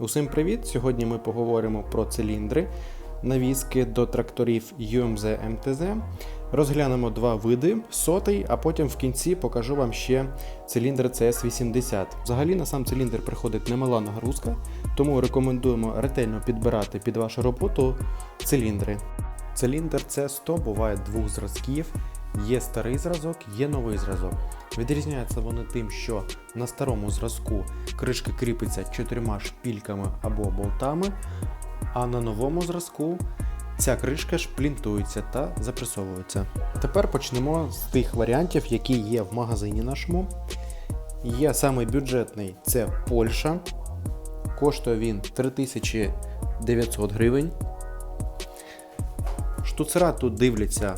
Усім привіт! Сьогодні ми поговоримо про циліндри, навіски до тракторів UMZ MTZ. Розглянемо два види сотий, а потім в кінці покажу вам ще циліндр CS80. Взагалі на сам циліндр приходить немала нагрузка, тому рекомендуємо ретельно підбирати під вашу роботу циліндри. Циліндр C100 буває двох зразків. Є старий зразок, є новий зразок. Відрізняються вони тим, що на старому зразку кришка кріпиться чотирма шпільками або болтами, а на новому зразку ця кришка шплінтується та запресовується. Тепер почнемо з тих варіантів, які є в магазині нашому. Є самий бюджетний це Польща. Коштує він 3900 гривень. Штуцера тут дивляться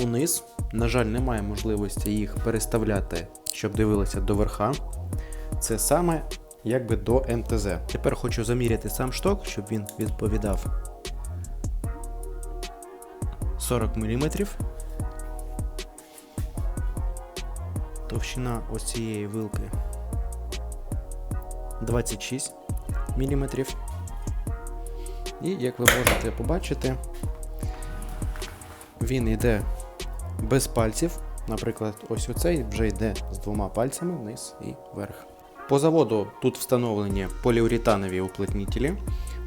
униз. На жаль, немає можливості їх переставляти, щоб дивилися до верха. Це саме якби до МТЗ. Тепер хочу заміряти сам шток, щоб він відповідав 40 мм. Товщина ось цієї вилки 26 мм. І як ви можете побачити, він йде без пальців. Наприклад, ось оцей вже йде з двома пальцями вниз і вверх. По заводу тут встановлені поліуретанові уплотнітелі.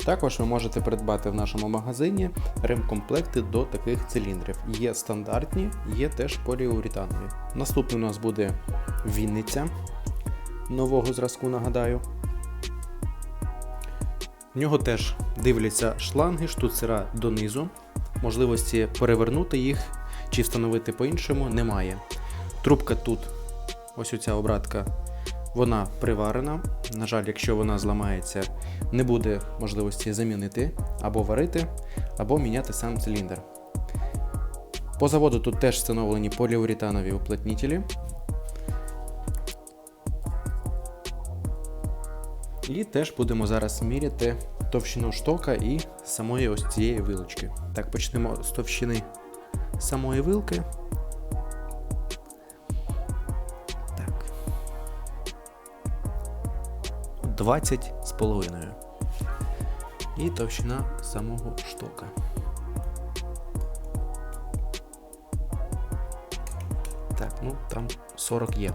Також ви можете придбати в нашому магазині ремкомплекти до таких циліндрів. Є стандартні, є теж поліуретанові. Наступний у нас буде Вінниця нового зразку, нагадаю. В нього теж дивляться шланги, штуцера донизу. Можливості перевернути їх чи встановити по-іншому немає. Трубка тут, ось оця обратка, вона приварена. На жаль, якщо вона зламається, не буде можливості замінити або варити, або міняти сам циліндр. По заводу тут теж встановлені поліуретанові уплотнітелі. І теж будемо зараз міряти товщину штока і самої ось цієї вилочки. Так, почнемо з товщини самої вилки. Так. 20 з половиною. І товщина самого штока. Так, ну там 40 є.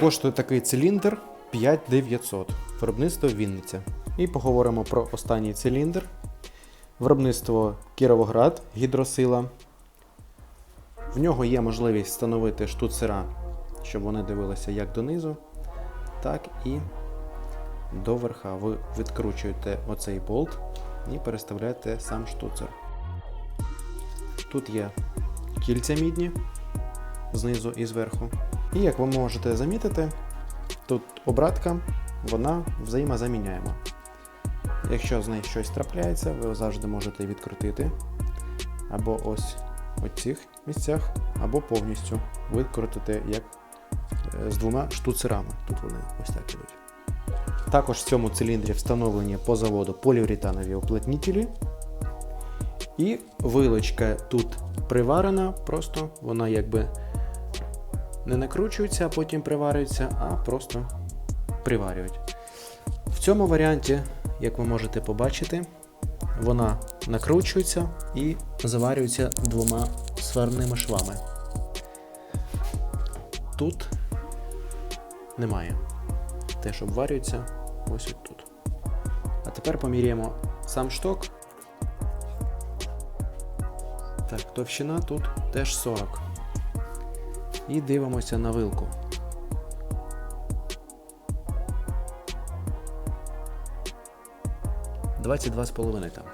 Коштує такий циліндр 5900. Виробництво Вінниця. І поговоримо про останній циліндр. Виробництво Кіровоград гідросила. В нього є можливість встановити штуцера, щоб вони дивилися як донизу, так і до верха. Ви відкручуєте оцей болт і переставляєте сам штуцер. Тут є кільця мідні знизу і зверху. І як ви можете замітити, тут обратка, вона взаємозаміняєма. Якщо з нею щось трапляється, ви завжди можете відкрутити або ось у цих місцях, або повністю викрутити як е, з двома штуцерами. Тут вони ось так ідуть. Також в цьому циліндрі встановлені по заводу поліуретанові уплотнітелі. І вилочка тут приварена, просто вона якби не накручується, а потім приварюється, а просто приварюють. В цьому варіанті як ви можете побачити, вона накручується і заварюється двома сварними швами. Тут немає. Теж обварюється ось от тут. А тепер поміряємо сам шток. Так, товщина тут теж 40. І дивимося на вилку. 22,5 там.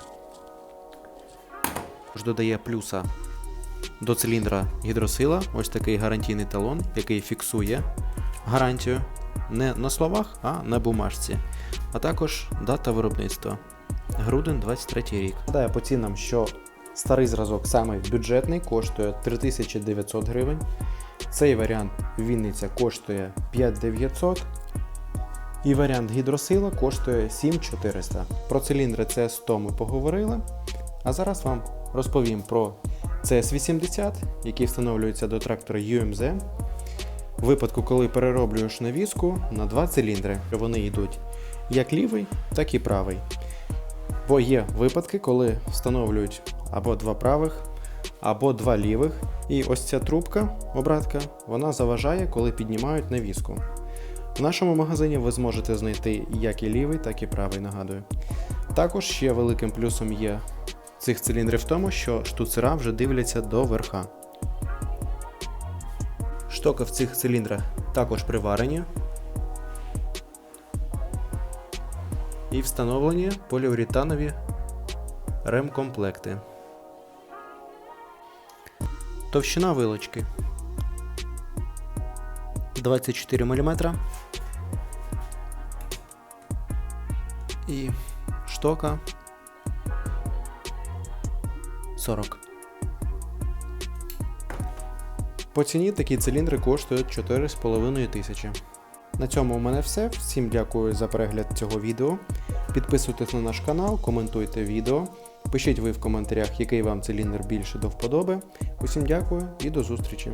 Тож додає плюса до циліндра гідросила, ось такий гарантійний талон, який фіксує гарантію не на словах, а на бумажці. А також дата виробництва. Грудень 23 рік. Нагадаю по цінам, що старий зразок саме бюджетний, коштує 3900 гривень. Цей варіант Вінниця коштує 5900 і варіант гідросила коштує 7400. Про циліндри CS100 ми поговорили. А зараз вам розповім про CS80, який встановлюється до трактора UMZ. В випадку, коли перероблюєш навіску на два циліндри, вони йдуть як лівий, так і правий. Бо є випадки, коли встановлюють або два правих, або два лівих. І ось ця трубка, обратка, вона заважає, коли піднімають навіску. В нашому магазині ви зможете знайти як і лівий, так і правий, нагадую. Також ще великим плюсом є цих циліндрів в тому, що штуцера вже дивляться до верха. Штоки в цих циліндрах також приварені і встановлені поліуретанові ремкомплекти. Товщина вилочки 24 мм. І штока 40. По ціні такі циліндри коштують 4,5 тисячі. На цьому у мене все. Всім дякую за перегляд цього відео. Підписуйтесь на наш канал, коментуйте відео. Пишіть ви в коментарях, який вам циліндр більше до вподоби. Усім дякую і до зустрічі!